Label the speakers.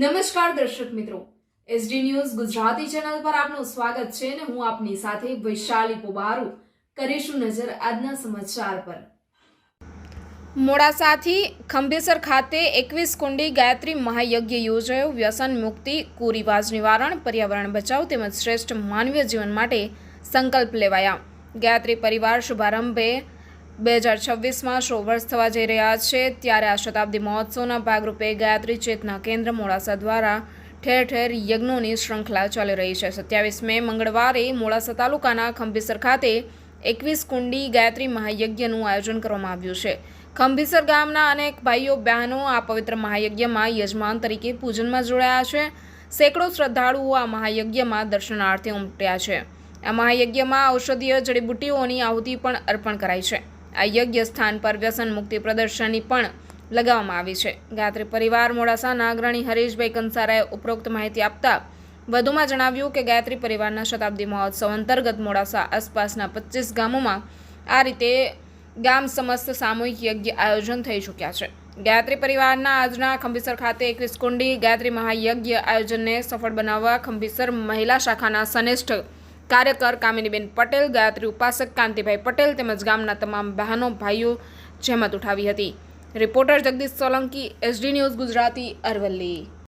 Speaker 1: નમસ્કાર દર્શક મિત્રો. એસડી ન્યૂઝ ગુજરાતી ચેનલ પર આપનું સ્વાગત છે અને હું આપની સાથે વૈશાલી પોબારુ કરીશું નજર આજના સમાચાર પર. મોડાસાથી ખંભેસર ખાતે એકવીસ કુંડી ગાયત્રી મહાયજ્ઞ યોજાયો. વ્યસન મુક્તિ, કુરિવાજ નિવારણ, પર્યાવરણ બચાવ તેમજ શ્રેષ્ઠ માનવીય જીવન માટે સંકલ્પ લેવાયા. ગાયત્રી પરિવાર શુભારંભે બે હજાર છવ્વીસમાં સો વર્ષ થવા જઈ રહ્યા છે, ત્યારે આ શતાબ્દી મહોત્સવના ભાગરૂપે ગાયત્રી ચેતના કેન્દ્ર મોડાસા દ્વારા ઠેર ઠેર યજ્ઞોની શૃંખલા ચાલી રહી છે. સત્યાવીસ મે મંગળવારે મોડાસા તાલુકાના ખંભીસર ખાતે એકવીસ કુંડી ગાયત્રી મહાયજ્ઞનું આયોજન કરવામાં આવ્યું છે. ખંભીસર ગામના અનેક ભાઈઓ, બહેનો આ પવિત્ર મહાયજ્ઞમાં યજમાન તરીકે પૂજનમાં જોડાયા છે. સેંકડો શ્રદ્ધાળુઓ આ મહાયજ્ઞમાં દર્શનાર્થે ઉમટ્યા છે. આ મહાયજ્ઞમાં ઔષધીય જડીબુટ્ટીઓની આહુતિ પણ અર્પણ કરાઈ છે. આ યજ્ઞ સ્થાન પર વ્યસન મુક્તિ પ્રદર્શની પણ લગાવવામાં આવી છે. ગાયત્રી પરિવાર મોડાસાના અગ્રણી હરીશભાઈ કંસારાએ ઉપરોક્ત માહિતી આપતા વધુમાં જણાવ્યું કે ગાયત્રી પરિવારના શતાબ્દી મહોત્સવ અંતર્ગત મોડાસા આસપાસના પચીસ ગામોમાં આ રીતે ગામ સમસ્ત સામૂહિક યજ્ઞ આયોજન થઈ ચૂક્યા છે. ગાયત્રી પરિવારના આજના ખંભીસર ખાતે એકવીસ કુંડી ગાયત્રી મહાયજ્ઞ આયોજનને સફળ બનાવવા ખંભીસર મહિલા શાખાના સનિષ્ઠ કાર્યકર કામિનીબેન પટેલ, ગાયત્રી ઉપાસક કાંતિભાઈ પટેલ તેમજ ગામના તમામ બહેનો, ભાઈઓ જહેમત ઉઠાવી હતી. Reporter Jagdish Solanki, SD news Gujarati Aravalli.